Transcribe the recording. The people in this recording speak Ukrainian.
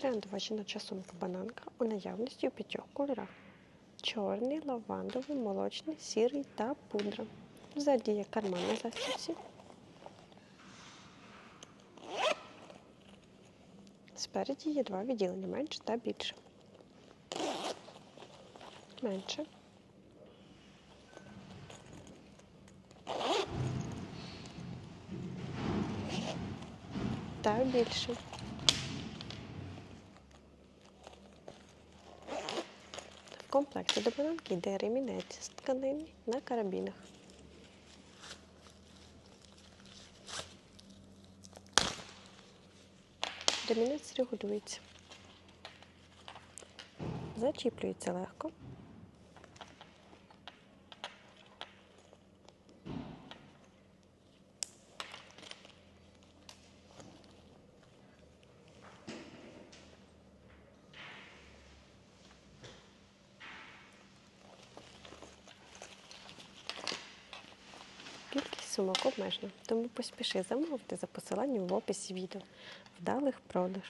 Трендова жіноча сумка бананка у наявності у п'ятьох кольорах: чорний, лавандовий, молочний, сірий та пудра. Ззаді є карман на застібці. Спереді є два відділення менше та більше. Менше. Та більше. В комплекті до бананки йде ремінець з тканини на карабінах. Ремінець регулюється. Зачіплюється легко. Сумок обмежено, тому поспіши замовити за посиланням в описі відео. Вдалих продаж!